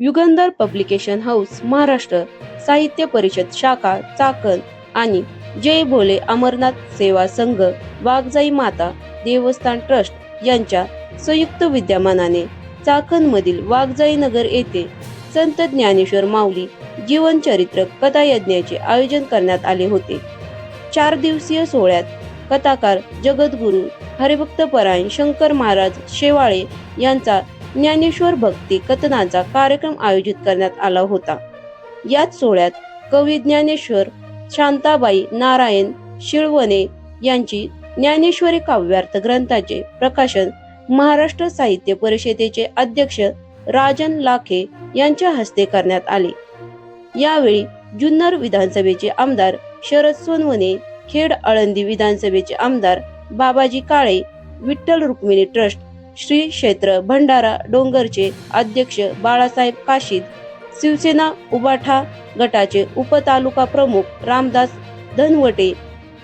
Yugandhar publication house Maharashtra साहित्य परिषद शाखा चाकण आणि जय भोले अमरनाथ सेवा संघ वाघजाई माता देवस्थान ट्रस्ट यांच्या संयुक्त विद्यमानाने चाकणमधील वाघजाई नगर येथे संत ज्ञानेश्वर माऊली जीवनचरित्र कथा यज्ञाचे आयोजन करण्यात आले होते. चार दिवसीय सोहळ्यात कथाकार जगद्गुरु हरिभक्त परायण शंकर महाराज शेवाळे यांचा ज्ञानेश्वर भक्ती कथनाचा कार्यक्रम आयोजित करण्यात आला होता. याच सोहळ्यात कवी ज्ञानेश्वर शांताबाई नारायण शिळवणे यांची ज्ञानेश्वरी काव्यार्थ ग्रंथाचे प्रकाशन महाराष्ट्र साहित्य परिषदेचे अध्यक्ष राजन लाखे यांच्या हस्ते करण्यात आले. यावेळी जुन्नर विधानसभेचे आमदार शरद सोनवणे खेड आळंदी विधानसभेचे आमदार बाबाजी काळे विठ्ठल रुक्मिणी ट्रस्ट श्री क्षेत्र भंडारा डोंगरचे अध्यक्ष बाळासाहेब काशीद शिवसेना उबाठा गटाचे उपतालुका प्रमुख रामदास धनवटे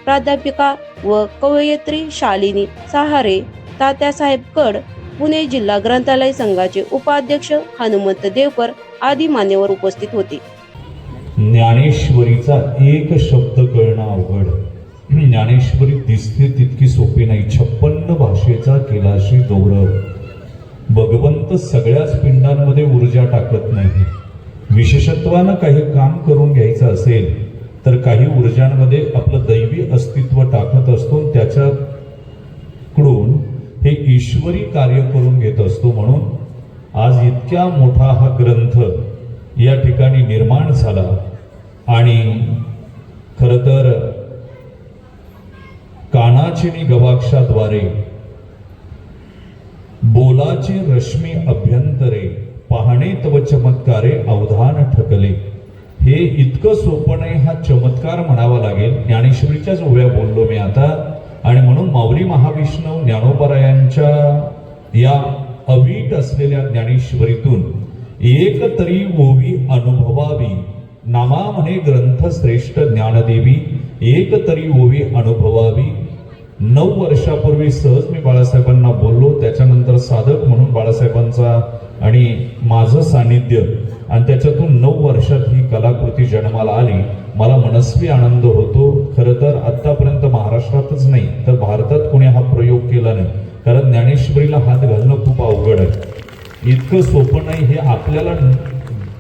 प्राध्यापिका व कवयित्री शालिनी सहारे तात्यासाहेब कड पुणे जिल्हा ग्रंथालय संघाचे उपाध्यक्ष हनुमंत देवकर आदी मान्यवर उपस्थित होते. ज्ञानेश्वरीचा एक शब्द कळणं अवघड. ज्ञानेश्वरी दिसते तितकी सोपी नाही. छप्पन्न भाषेचा केलाशी गौरव भगवंत सगळ्याच पिंडांमध्ये ऊर्जा टाकत नाही. विशेषत्वानं काही काम करून घ्यायचं असेल तर काही ऊर्जांमध्ये आपलं दैवी अस्तित्व टाकत असतो त्याच्याकडून हे ईश्वरी कार्य करून घेत असतो म्हणून आज इतक्या मोठा हा ग्रंथ या ठिकाणी निर्माण झाला. आणि खरं तर कानाचिनी गवाक्षाद्वारे बोलाची रश्मी अभ्यंतरे पाहणे तव चमत्कारे अवधान ठकले. हे इतकं सोपं नाही हा चमत्कार म्हणावा लागेल. ज्ञानेश्वरीच्याच उभ्या बोललो मी आता. आणि म्हणून माऊली महाविष्णू ज्ञानोपरायांच्या या अवीट असलेल्या ज्ञानेश्वरीतून एक तरी ओवी अनुभवावी. नामा म्हणे ग्रंथ श्रेष्ठ ज्ञानदेवी एक तरी ओवी अनुभवावी. नऊ वर्षापूर्वी सहज मी बाळासाहेबांना बोललो. त्याच्यानंतर साधक म्हणून बाळासाहेबांचा आणि माझं सानिध्य आणि त्याच्यातून नऊ वर्षात ही कलाकृती जन्माला आली. मला मनस्वी आनंद होतो. खरं तर आत्तापर्यंत महाराष्ट्रातच नाही तर भारतात कोणी हा प्रयोग केला नाही. कारण ज्ञानेश्वरीला हात घालणं खूप अवघड आहे. इतकं सोपं नाही हे आपल्याला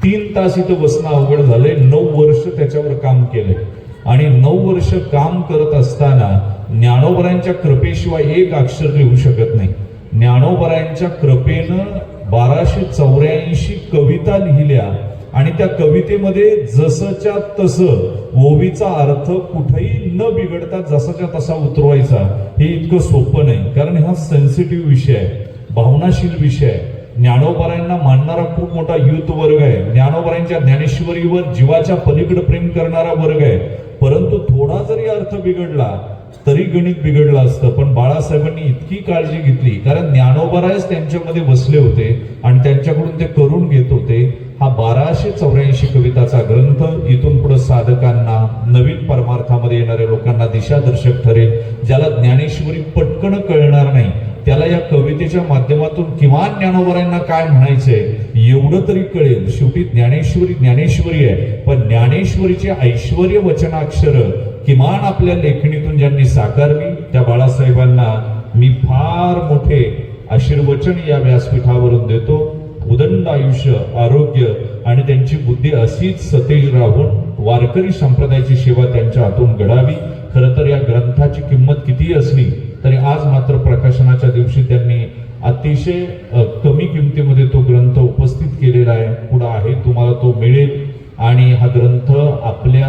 तीन तास इथं बसणं अवघड झालंय. नऊ वर्ष त्याच्यावर काम केलंय. आणि नऊ वर्ष काम करत असताना ज्ञानोबरांच्या कृपेशिवाय एक अक्षर लिहू शकत नाही. ज्ञानोबरांच्या कृपेनं बाराशे चौऱ्याऐंशी कविता लिहिल्या आणि त्या कवितेमध्ये जसंच्या तसं ओवीचा अर्थ कुठेही न बिघडता जसाच्या तसा उतरवायचा हे इतकं सोपं नाही. कारण हा सेन्सिटिव्ह विषय आहे भावनाशील विषय आहे. ज्ञानोबरांना मानणारा खूप मोठा युथ वर्ग आहे. ज्ञानोबरांच्या ज्ञानेश्वरीवर जीवाच्या पलीकडे प्रेम करणारा वर्ग आहे. परंतु थोडा जरी अर्थ बिघडला तरी गणित बिघडलं असतं पण बाळासाहेबांनी इतकी काळजी घेतली. कारण ज्ञानोबरायच त्यांच्यामध्ये बसले होते आणि त्यांच्याकडून ते करून घेत होते. हा बाराशे चौऱ्याऐंशी कविताचा ग्रंथ इथून पुढे साधकांना नवीन परमार्थामध्ये येणाऱ्या लोकांना दिशादर्शक ठरेल ज्याला ज्ञानेश्वरी पटकन कळणार नाही. त्याला या कवितेच्या माध्यमातून किमान ज्ञानोबरांना काय म्हणायचंय एवढं तरी कळेल. शेवटी ज्ञानेश्वरी ज्ञानेश्वरी आहे पण ज्ञानेश्वरीचे ऐश्वर्य वचनाक्षर किमान आपल्या लेखणीतून ज्यांनी साकारली त्या बाळासाहेबांना मी फार मोठे आशीर्वचन या व्यासपीठावरून देतो. उदंड आयुष्य आरोग्य आणि त्यांची बुद्धी अशीच सतेज राहून वारकरी संप्रदायाची सेवा त्यांच्या हातून घडावी. खरं तर या ग्रंथाची किंमत किती असली तरी आज मात्र प्रकाशनाच्या दिवशी त्यांनी अतिशय कमी किमतीमध्ये तो ग्रंथ उपस्थित केलेला आहे. पुढं आहे तुम्हाला तो मिळेल. आणि हा ग्रंथ आपल्या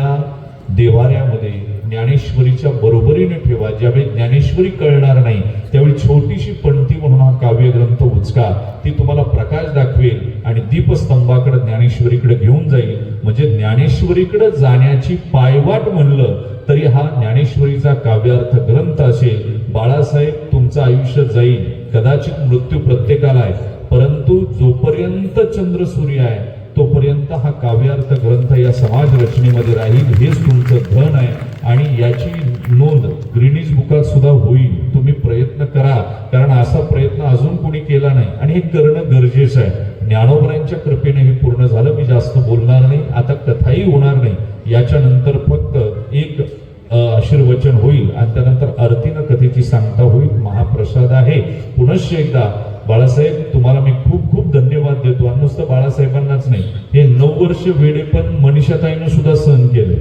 देवाऱ्यामध्ये ज्ञानेश्वरीच्या बरोबरीने ठेवा. ज्यावेळी ज्ञानेश्वरी कळणार नाही त्यावेळी छोटीशी पणती म्हणून हा काव्यग्रंथ उचका. ती तुम्हाला प्रकाश दाखवेल आणि दीपस्तंभाकडे ज्ञानेश्वरीकडे घेऊन जाईल. म्हणजे ज्ञानेश्वरीकडे जाण्याची पायवाट म्हणलं तरी हा ज्ञानेश्वरीचा काव्यार्थ ग्रंथ असेल. बाळासाहेब तुमचं आयुष्य जाईल. कदाचित मृत्यू प्रत्येकाला आहे. परंतु जोपर्यंत चंद्र सूर्य आहे तोपर्यंत हा काव्यार्थ ग्रंथ या समाज रचनेमध्ये राहील हेच तुमचं धन आहे. आणि याची नोंद ग्रीनिज बुकात सुद्धा होईल. तुम्ही प्रयत्न करा. कारण असा प्रयत्न अजून कोणी केला नाही. आणि हे करणं गरजेचं आहे. ज्ञानोबरांच्या कृपेने हे पूर्ण झालं. मी जास्त बोलणार नाही. आता कथाही होणार नाही. याच्यानंतर फक्त एक आशीर्वचन होईल. आणि त्यानंतर आरतीनं कथेची सांगता होईल. महाप्रसाद आहे. पुनश्च एकदा बाळासाहेब तुम्हाला मी खूप खूप धन्यवाद देतो. आणि नुसतं बाळासाहेबांनाच नाही हे नऊ वर्ष वेळे पण मनीषाताईनं सुद्धा सहन केले.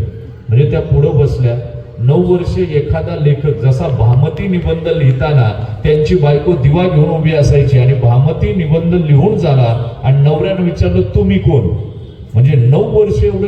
म्हणजे त्या पुढं बसल्या नऊ वर्षे एखादा लेखक जसा भामती निबंध लिहिताना त्यांची बायको दिवा घेऊन उभी असायची आणि भामती निबंध लिहून झाला आणि नवऱ्यानं विचारलं तुम्ही कोण? म्हणजे नऊ वर्ष एवढं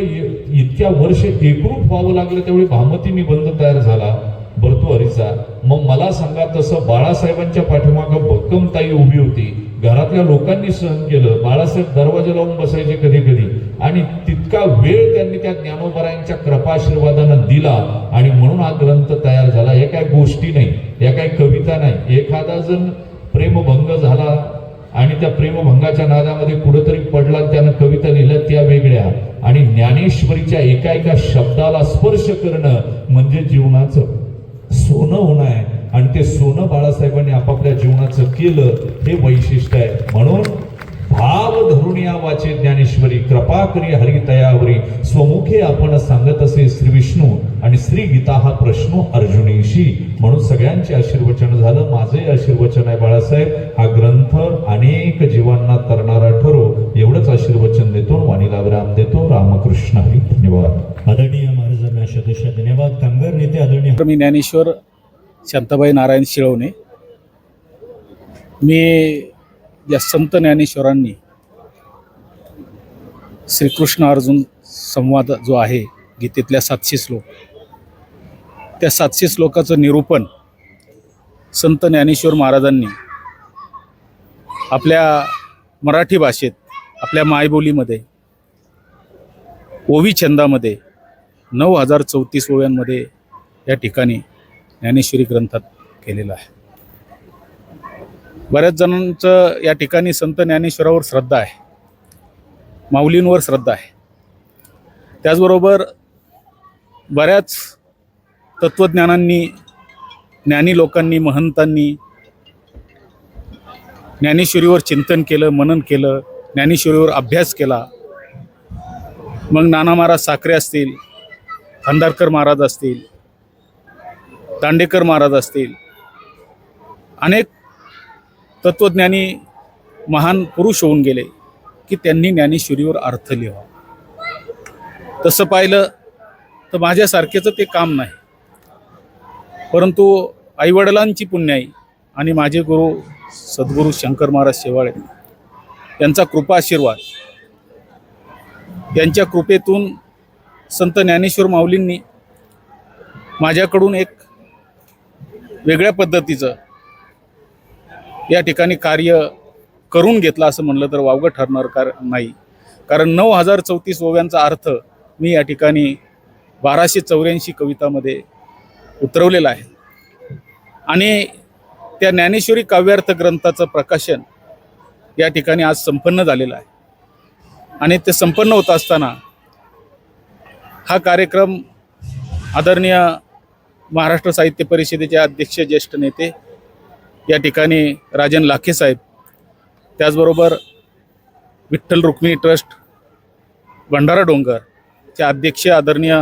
इतक्या वर्ष एकरूप व्हावं लागलं त्यावेळी भामती निबंध तयार झाला. भरतुवारीचा हरीचा. मग मला सांगा तसं बाळासाहेबांच्या पाठीमागं भक्कमताई उभी होती. घरातल्या लोकांनी सहन केलं. बाळासाहेब दरवाजा लावून बसायचे कधी कधी. आणि तितका वेळ त्यांनी त्या ज्ञानोबरायांच्या कृपाशीर्वादानं दिला. आणि म्हणून हा ग्रंथ तयार झाला. हे काय गोष्टी नाही. या काही कविता नाही. एखादा जण प्रेमभंग झाला आणि त्या प्रेमभंगाच्या नादामध्ये कुठंतरी पडला त्यानं कविता लिहिल्या त्या वेगळ्या. आणि ज्ञानेश्वरीच्या एका एका शब्दाला स्पर्श करणं म्हणजे जीवनाचं. सोनं होणं आहे. आणि ते सोनं बाळासाहेबांनी आपापल्या जीवनाचं केलं हे वैशिष्ट्य आहे. म्हणून भाव धरून या वाचे ज्ञानेश्वरी कृपा करी हरी तयावरी स्वमुखे आपण सांगत असे श्री विष्णू आणि श्री गीता हा प्रश्न अर्जुनीशी. म्हणून सगळ्यांचे आशीर्वचन झालं. माझे आशीर्वचन आहे बाळासाहेब. हा ग्रंथ अनेक जीवांना तरणारा ठरो. एवढंच आशीर्वचन देतो. वाणीला देतो रामकृष्ण हरी धन्यवाद. आदरणीय महाराजांना सदस्य धन्यवाद. कामगार नेते आदरणीय मी ज्ञानेश्वर शांताबाई नारायण शिळवणे. मी या संत ज्ञानेश्वरांनी श्रीकृष्ण अर्जुन संवाद जो आहे गीतेतल्या सातशे श्लोक. त्या सातशे श्लोकाचं निरूपण संत ज्ञानेश्वर महाराजांनी आपल्या मराठी भाषेत आपल्या मायबोलीमध्ये ओवी छंदामध्ये नऊ हजार चौतीस ओव्यांमध्ये या ठिकाणी ज्ञानेश्वरी ग्रंथात केलेलं आहे. बऱ्याच जणांचं या ठिकाणी संत ज्ञानेश्वरावर श्रद्धा आहे. माऊलींवर श्रद्धा आहे. त्याचबरोबर बऱ्याच तत्त्वज्ञानांनी ज्ञानी लोकांनी महंतांनी ज्ञानेश्वरीवर चिंतन केलं मनन केलं ज्ञानेश्वरीवर अभ्यास केला मग नाना महाराज साखरे असतील खंदारकर महाराज असतील दांडेकर महाराज असतील अनेक तत्त्वज्ञानी महान पुरुष होऊन गेले की त्यांनी ज्ञानेश्वरीवर अर्थ लिहा तसं पाहिलं तर माझ्यासारखेचं ते काम नाही. परंतु आईवडिलांची पुण्याई आणि माझे गुरु सद्गुरू शंकर महाराज शेवाळे यांचा कृपा आशीर्वाद यांच्या कृपेतून संत ज्ञानेश्वर माऊलींनी माझ्याकडून एक वेगळ्या पद्धतीचं या ठिकाणी कार्य करून घेतलं असं म्हणलं तर वावगं ठरणार कार नाही. कारण नऊ हजार चौतीस ओव्यांचा अर्थ मी या ठिकाणी बाराशे चौऱ्याऐंशी कवितामध्ये उतरवलेला आहे. आणि त्या ज्ञानेश्वरी काव्यार्थ ग्रंथाचं प्रकाशन या ठिकाणी आज संपन्न झालेलं आहे. आणि ते संपन्न होत असताना हा कार्यक्रम आदरणीय महाराष्ट्र साहित्य परिषदेचे अध्यक्ष ज्येष्ठ नेते या ठिकाणी राजन लाखे साहेब त्याचबरोबर विठ्ठल रुक्मिणी ट्रस्ट भंडारा डोंगर चे अध्यक्ष आदरणीय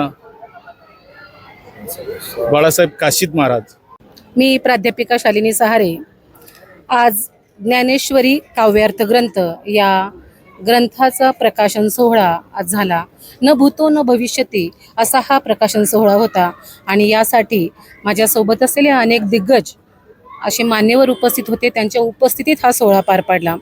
बाळासाहेब काशीद महाराज. मी प्राध्यापिका शालिनी सहारे. आज ज्ञानेश्वरी काव्यार्थ ग्रंथ या ग्रंथाचा प्रकाशन सोहळा आज झाला. न भूतो न भविष्यती असा हा प्रकाशन सोहळा होता. आणि यासाठी माझ्यासोबत असलेले अनेक दिग्गज असे मान्यवर उपस्थित होते. त्यांच्या उपस्थितीत हा सोहळा पार पाडला.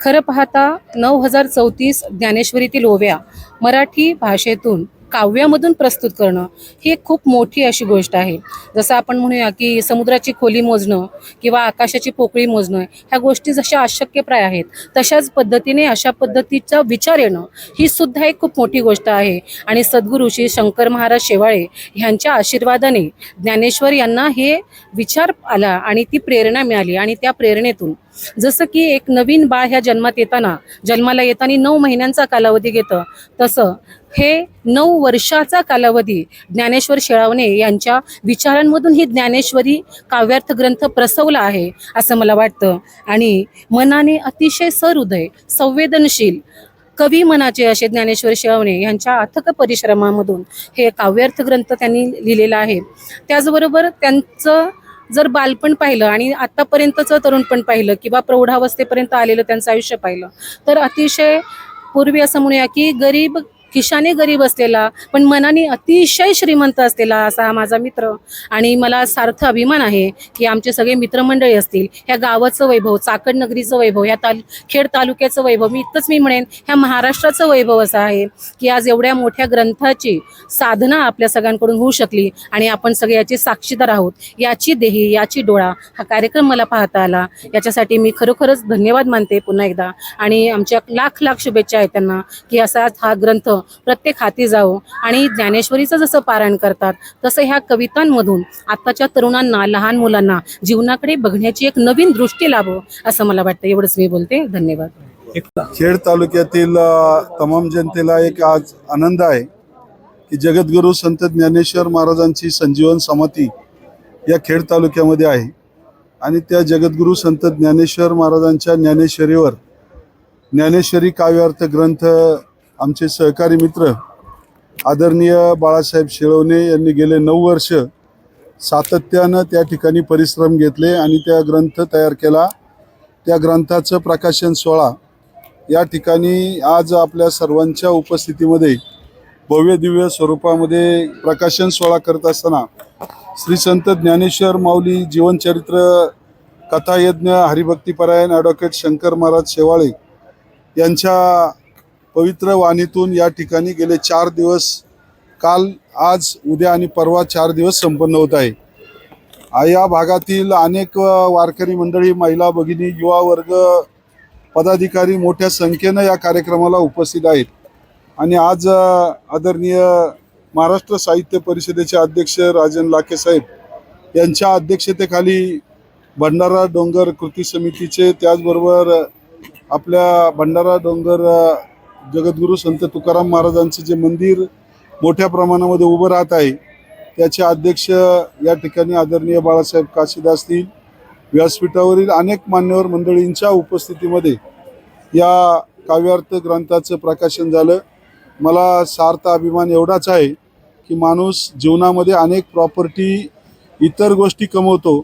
खरं पाहता नऊ हजार चौतीस ज्ञानेश्वरीतील ओव्या मराठी भाषेतून काव्यामधून प्रस्तुत करणं ही एक खूप मोठी अशी गोष्ट आहे. जसं आपण म्हणूया की समुद्राची खोली मोजणं किंवा आकाशाची पोकळी मोजणं ह्या गोष्टी जशा अशक्यप्राय आहेत तशाच पद्धतीने अशा पद्धतीचा विचार येणं ही सुद्धा एक खूप मोठी गोष्ट आहे. आणि सद्गुरू श्री शंकर महाराज शेवाळे ह्यांच्या आशीर्वादाने ज्ञानेश्वर यांना हे विचार आला आणि ती प्रेरणा मिळाली आणि त्या प्रेरणेतून जसं की एक नवीन बाळ ह्या जन्मात येताना जन्माला येताना नऊ महिन्यांचा कालावधी घेतं तसं हे नऊ वर्षाचा कालावधी ज्ञानेश्वर शेळावणे यांच्या विचारांमधून ही ज्ञानेश्वरी काव्यार्थ ग्रंथ प्रसवला आहे असं मला वाटतं. आणि मनाने अतिशय सहृदय संवेदनशील कवी मनाचे असे ज्ञानेश्वर शेळवणे यांच्या अथक परिश्रमामधून हे काव्यार्थ ग्रंथ त्यांनी लिहिलेला आहे. त्याचबरोबर त्यांचं जर बालपण पाहिलं आणि आत्तापर्यंतचं तरुणपण पाहिलं किंवा प्रौढावस्थेपर्यंत आलेलं त्यांचं आयुष्य पाहिलं तर अतिशय पूर्वी असं म्हणूया की गरीब खिशाने गरीब असलेला पण मनाने अतिशय श्रीमंत असलेला असा हा माझा मित्र. आणि मला सार्थ अभिमान आहे की आमचे सगळे मित्रमंडळी असतील ह्या गावाचं वैभव चाकण नगरीचं वैभव ह्या ताल खेड तालुक्याचं वैभव मी इतकंच मी म्हणेन ह्या महाराष्ट्राचं वैभव असं आहे की आज एवढ्या मोठ्या ग्रंथाची साधना आपल्या सगळ्यांकडून होऊ शकली आणि आपण सगळे याचे साक्षीदार आहोत. याची देही याची डोळा हा कार्यक्रम मला पाहता आला. याच्यासाठी मी खरोखरच धन्यवाद मानते पुन्हा एकदा. आणि आमच्या लाख लाख शुभेच्छा आहेत त्यांना की असाच हा ग्रंथ प्रत्येक हाती जावो. आणि ज्ञानेश्वरीचं जसं पारायण करतात तसं ह्या कवितांमधून आत्ताच्या तरुणांना लहान मुलांना जीवनाकडे बघण्याची एक नवीन दृष्टी लाभो असं मला वाटतं. एवढंच मी बोलते. धन्यवाद. खेड तालुक्यातील तमाम जनतेला एक आज आनंद आहे की जगद्गुरू संत ज्ञानेश्वर महाराजांची संजीवन समाधी या खेड तालुक्यामध्ये आहे. आणि त्या जगद्गुरू संत ज्ञानेश्वर महाराजांच्या ज्ञानेश्वरीवर ज्ञानेश्वरी काव्यार्थ ग्रंथ आमचे सहकारी मित्र आदरणीय बाळासाहेब शेळवणे यांनी गेले नऊ वर्ष सातत्यानं त्या ठिकाणी परिश्रम घेतले आणि त्या ग्रंथ तयार केला. त्या ग्रंथाचं प्रकाशन सोहळा या ठिकाणी आज आपल्या सर्वांच्या उपस्थितीमध्ये भव्य दिव्य स्वरूपामध्ये प्रकाशन सोहळा करत असताना श्री संत ज्ञानेश्वर माऊली जीवनचरित्र कथायज्ञ हरिभक्तीपरायण ॲडव्होकेट शंकर महाराज शेवाळे यांच्या पवित्र वाणीतून या ठिकाणी गेले चार दिवस. काल आज उद्या आणि परवा चार दिवस संपन्न होत आहे. या भागातील अनेक वारकरी मंडळी महिला भगिनी युवा वर्ग पदाधिकारी मोठ्या संख्येनं या कार्यक्रमाला उपस्थित आहेत. आणि आज आदरणीय महाराष्ट्र साहित्य परिषदेचे अध्यक्ष राजन लाखे साहेब यांच्या अध्यक्षतेखाली भंडारा डोंगर कृती समितीचे त्याचबरोबर आपल्या भंडारा डोंगर जगद्गुरू संत तुकाराम महाराजांचं जे मंदिर मोठ्या प्रमाणामध्ये उभं राहत आहे त्याचे अध्यक्ष या ठिकाणी आदरणीय बाळासाहेब काशीदास असतील व्यासपीठावरील अनेक मान्यवर मंडळींच्या उपस्थितीमध्ये या काव्यार्थ ग्रंथाचं प्रकाशन झालं. मला सार्थ अभिमान एवढाच आहे की माणूस जीवनामध्ये अनेक प्रॉपर्टी इतर गोष्टी कमवतो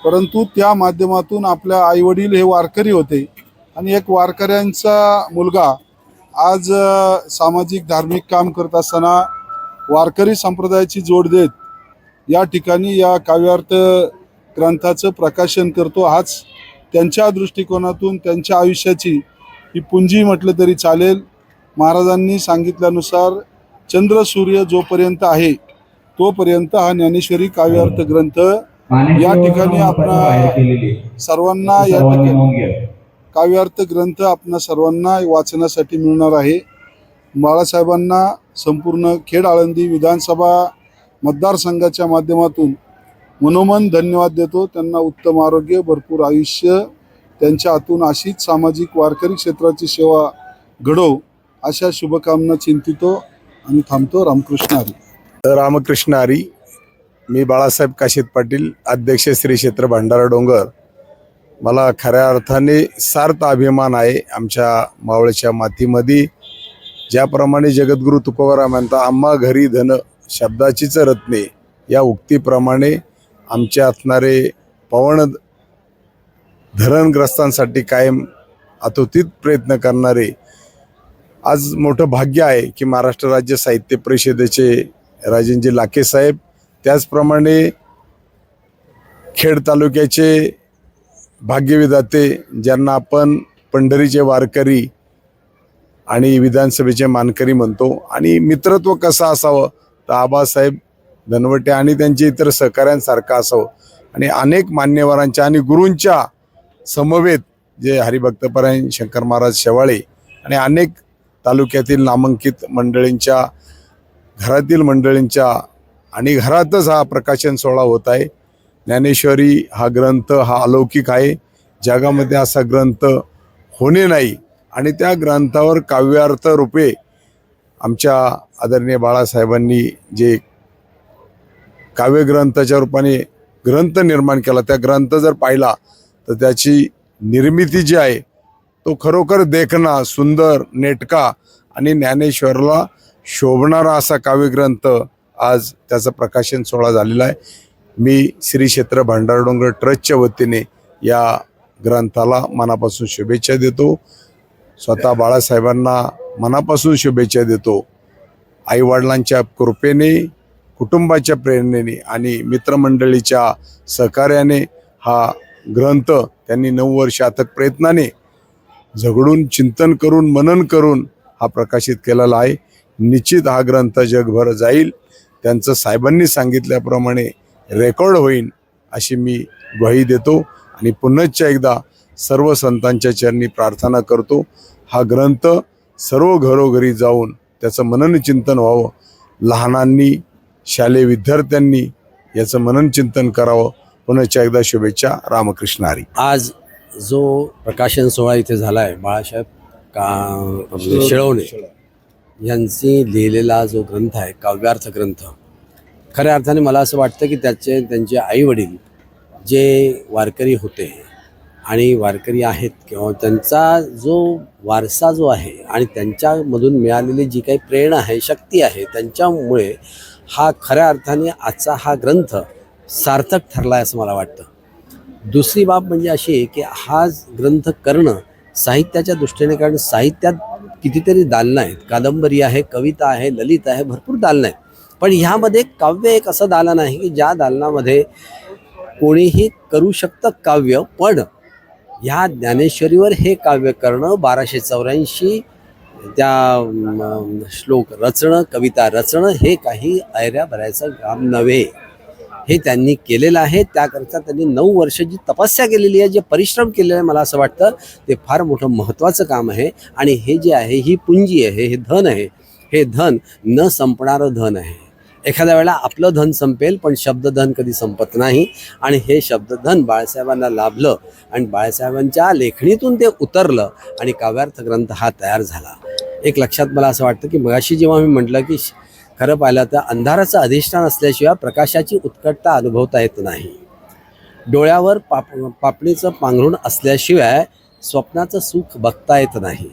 परंतु त्या माध्यमातून आपल्या आईवडील हे वारकरी होते. आणि एक वारकऱ्यांचा मुलगा आज सामाजिक धार्मिक काम करत असताना वारकरी संप्रदायाची जोड देत या ठिकाणी या काव्यार्थ ग्रंथाचं प्रकाशन करतो. हाच त्यांच्या दृष्टिकोनातून त्यांच्या आयुष्याची ही पुंजी म्हटलं तरी चालेल. महाराजांनी सांगितल्यानुसार चंद्र सूर्य जोपर्यंत आहे तोपर्यंत हा ज्ञानेश्वरी काव्यार्थ ग्रंथ या ठिकाणी आपला सर्वांना या ठिकाणी काव्यार्थ ग्रंथ आपणा सर्वांना वाचण्यासाठी मिळणार आहे. बाळासाहेबांना संपूर्ण खेड आळंदी विधानसभा मतदारसंघाच्या माध्यमातून मनोमन धन्यवाद देतो. त्यांना उत्तम आरोग्य भरपूर आयुष्य त्यांच्या हातून अशीच सामाजिक वारकरी क्षेत्राची सेवा घडो अशा शुभकामना चिंतितो आणि थांबतो रामकृष्ण हरी. रामकृष्ण हरी मी बाळासाहेब काशीद पाटील अध्यक्ष श्री क्षेत्र भंडारा डोंगर. मला खऱ्या अर्थाने सार्थ अभिमान आहे आमच्या मावळच्या मातीमध्ये. ज्याप्रमाणे जगद्गुरू तुकोबाराम म्हणता आम्हा घरी धन शब्दाचीच रत्ने या उक्तीप्रमाणे आमचे असणारे पवन धरणग्रस्तांसाठी कायम अतोतीत प्रयत्न करणारे आज मोठं भाग्य आहे की महाराष्ट्र राज्य साहित्य परिषदेचे राजेंजी लाखे साहेब त्याचप्रमाणे खेड तालुक्याचे भाग्यविधाते ज्यांना आपण पंढरीचे वारकरी आणि विधानसभेचे मानकरी म्हणतो. आणि मित्रत्व कसं असावं? तर आबासाहेब धनवटे आणि त्यांचे इतर सहकाऱ्यांसारखं असावं. आणि अनेक मान्यवरांच्या आणि गुरूंच्या समवेत जे हरिभक्तपरायण शंकर महाराज शेवाळे आणि अनेक तालुक्यातील नामांकित मंडळींच्या घरातील मंडळींच्या आणि घरातच हा प्रकाशन सोहळा होत आहे. ज्ञानेश्वरी हा ग्रंथ हा अलौकिक आहे. जगामध्ये असा ग्रंथ होणे नाही. आणि त्या ग्रंथावर काव्यार्थ रूपे आमच्या आदरणीय बाळासाहेबांनी जे काव्यग्रंथाच्या रूपाने ग्रंथ निर्माण केला त्या ग्रंथ जर पाहिला तर त्याची निर्मिती जी आहे तो खरोखर देखणा सुंदर नेटका आणि ज्ञानेश्वरला शोभणारा असा काव्यग्रंथ आज त्याचं प्रकाशन सोहळा झालेला आहे. मी श्री क्षेत्र भंडारडोंगर ट्रस्टच्या वतीने या ग्रंथाला मनापासून शुभेच्छा देतो. स्वतः बाळासाहेबांना मनापासून शुभेच्छा देतो. आईवडिलांच्या कृपेने कुटुंबाच्या प्रेरणेने आणि मित्रमंडळीच्या सहकार्याने हा ग्रंथ त्यांनी नऊ वर्ष अथक प्रयत्नाने झगडून चिंतन करून मनन करून हा प्रकाशित केलेला आहे. निश्चित हा ग्रंथ जगभर जाईल. त्यांचं साहेबांनी सांगितल्याप्रमाणे रेकॉर्ड होईल अशी मी ग्वाही देतो आणि पुन्हा एकदा सर्व संतांच्या चरणी प्रार्थना करतो. हा ग्रंथ सर्व घरोघरी जाऊन त्याचं मनन चिंतन व्हावं. लहानांनी शालेय विद्यार्थ्यांनी याचं मनन चिंतन करावं. पुन्हा एकदा शुभेच्छा. रामकृष्ण हरी. आज जो प्रकाशन सोहळा इथे झाला आहे बाळासाहेब का आपले शिळवणे यांची लिहिलेला जो ग्रंथ आहे काव्यार्थ ग्रंथ खऱ्या अर्थाने मला असं वाटतं की त्याचे त्यांचे आईवडील जे वारकरी होते आणि वारकरी आहेत किंवा त्यांचा जो वारसा जो आहे आणि त्यांच्यामधून मिळालेली जी काही प्रेरणा आहे शक्ती आहे त्यांच्यामुळे हा खऱ्या अर्थाने आजचा हा ग्रंथ सार्थक ठरला आहे असं मला वाटतं. दुसरी बाब म्हणजे अशी की हा ग्रंथ करणं साहित्याच्या दृष्टीने कारण साहित्यात कितीतरी दालनं आहेत. कादंबरी आहे कविता आहे ललित आहे भरपूर दालनं आहेत. पण ह्यामध्ये काव्य एक असं दालन आहे की ज्या दालनामध्ये कोणीही करू शकतं काव्य पण ह्या ज्ञानेश्वरीवर हे काव्य करणं बाराशे चौऱ्याऐंशी त्या श्लोक रचणं कविता रचणं हे काही ऐऱ्या भरायचं काम नव्हे. हे त्यांनी केलेलं आहे. त्याकरता त्यांनी नऊ वर्ष जी तपस्या केलेली आहे जे परिश्रम केलेले आहे मला असं वाटतं ते फार मोठं महत्त्वाचं काम आहे. आणि हे जे आहे ही पुंजी आहे हे धन आहे. हे धन न संपणारं धन आहे. एखाद्या वेळेला आपलं धन संपेल पण शब्दधन कधी संपत नाही. आणि हे शब्दधन बाळासाहेबांना लाभलं आणि बाळासाहेबांच्या लेखणीतून ते उतरलं आणि काव्यार्थ ग्रंथ हा तयार झाला. एक लक्षात मला असं वाटतं की मगाशी जेव्हा मी म्हटलं की श- खरं पाहिलं तर अंधाराचं अधिष्ठान असल्याशिवाय प्रकाशाची उत्कटता अनुभवता येत नाही. डोळ्यावर पाप पापणीचं पांघरुण असल्याशिवाय स्वप्नाचं सुख बघता येत नाही.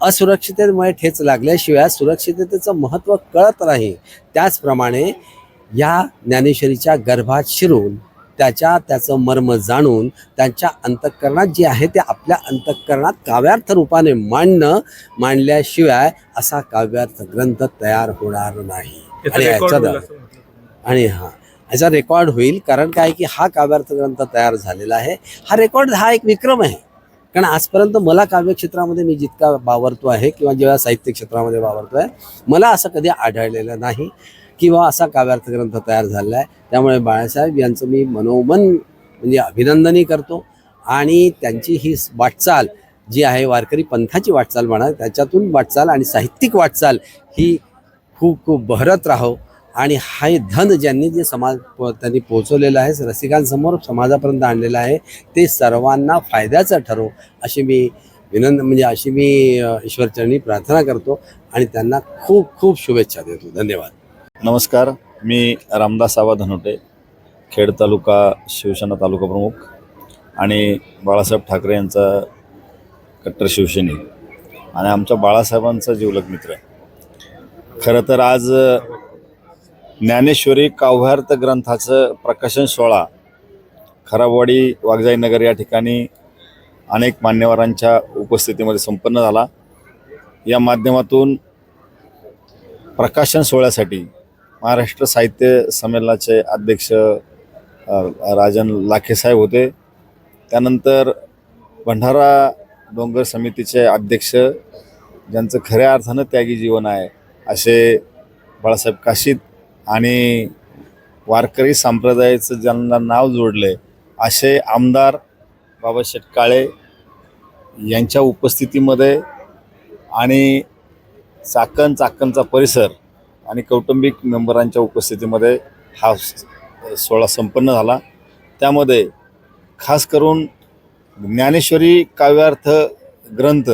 असुरक्षिततेमुळे ठेच लागल्याशिवाय सुरक्षिततेचं महत्त्व कळत नाही. त्याचप्रमाणे या ज्ञानेश्वरीच्या गर्भात शिरून त्याच्या त्याचं मर्म जाणून त्यांच्या अंतःकरणात जे आहे ते आपल्या अंतःकरणात काव्यार्थ रूपाने मांडणं मांडल्याशिवाय असा काव्यार्थ ग्रंथ तयार होणार नाही. आणि याचा आणि हा याचा रेकॉर्ड होईल कारण काय की हा काव्यार्थ ग्रंथ तयार झालेला आहे. हा रेकॉर्ड हा एक विक्रम आहे. कारण आजपर्यंत मला काव्य क्षेत्रामध्ये मी जितका वावरतो आहे किंवा जेव्हा साहित्य क्षेत्रामध्ये वावरतो आहे मला असं कधी आढळलेलं नाही किंवा असा काव्यार्थ ग्रंथ तयार झालेला आहे. त्यामुळे बाळासाहेब यांचं मी मनोमन म्हणजे अभिनंदनही करतो. आणि त्यांची ही वाटचाल जी आहे वारकरी पंथाची वाटचाल म्हणा त्याच्यातून वाटचाल आणि साहित्यिक वाटचाल ही खूप खूप बहरत राहो. आणि हे धन ज्यांनी जे समाज प- त्यांनी पोचवलेलं आहे रसिकांसमोर समाजापर्यंत आणलेलं आहे ते सर्वांना फायद्याचं ठरो अशी मी विनंत म्हणजे अशी मी ईश्वरचरणी प्रार्थना करतो आणि त्यांना खूप खूप शुभेच्छा देतो. धन्यवाद. नमस्कार. मी रामदास आबा धनोटे खेड तालुका शिवसेना तालुका प्रमुख आणि बाळासाहेब ठाकरे यांचा कट्टर शिवसैनिक आणि आमच्या बाळासाहेबांचा जीवलग मित्र आहे. खरं तर आज ज्ञानेश्वरी काव्यार्थ ग्रंथाचं प्रकाशन सोहळा खराबवाडी वाघजाईनगर या ठिकाणी अनेक मान्यवरांच्या उपस्थितीमध्ये संपन्न झाला. या माध्यमातून प्रकाशन सोहळ्यासाठी महाराष्ट्र साहित्य संमेलनाचे अध्यक्ष राजन लाखेसाहेब होते. त्यानंतर भंडारा डोंगर समितीचे अध्यक्ष ज्यांचं खऱ्या अर्थानं त्यागी जीवन आहे असे बाळासाहेब काशीद आणि वारकरी संप्रदायाचं ज्यांना नाव जोडले असे आमदार बाबा काळे यांच्या उपस्थितीमध्ये आणि चाकण चाकणचा परिसर आणि कौटुंबिक मेंबरांच्या उपस्थितीमध्ये हा सोहळा संपन्न झाला. त्यामध्ये खास करून ज्ञानेश्वरी काव्यार्थ ग्रंथ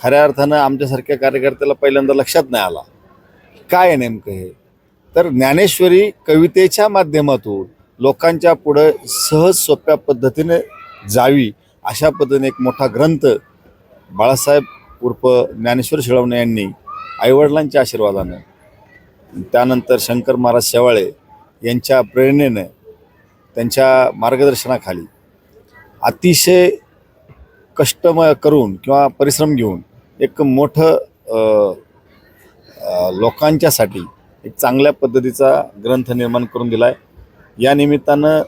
खऱ्या अर्थानं आमच्यासारख्या कार्यकर्त्याला पहिल्यांदा लक्षात नाही आला. काय आहे नेमकं हे? तर ज्ञानेश्वरी कवितेच्या माध्यमातून लोकांच्या पुढं सहज सोप्या पद्धतीने जावी अशा पद्धतीने एक मोठा ग्रंथ बाळासाहेब उर्फ ज्ञानेश्वर शिळवणे यांनी आईवडिलांच्या आशीर्वादानं त्यानंतर शंकर महाराज शेवाळे यांच्या प्रेरणेनं त्यांच्या मार्गदर्शनाखाली अतिशय कष्टम करून किंवा परिश्रम घेऊन एक मोठं लोकांच्यासाठी एक चांगल्या पद्धतीचा ग्रंथ निर्माण करून दिला आहे या निमित्तानं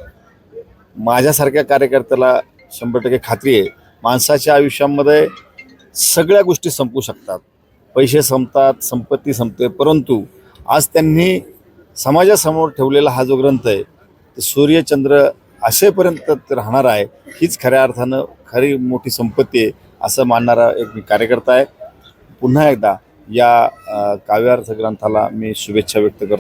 माझ्यासारख्या कार्यकर्त्याला शंभर टक्के खात्री आहे माणसाच्या आयुष्यामध्ये सगळ्या गोष्टी संपू शकतात. पैसे संपतात संपत्ती संपते परंतु आज त्यांनी समाजासमोर ठेवलेला हा जो ग्रंथ आहे ते सूर्यचंद्र असेपर्यंत राहणार आहे हीच खऱ्या अर्थानं खरी मोठी संपत्ती आहे असं मानणारा एक मी कार्यकर्ता आहे. पुन्हा एकदा या काव्यार्थ ग्रंथाला मी शुभेच्छा व्यक्त करतो.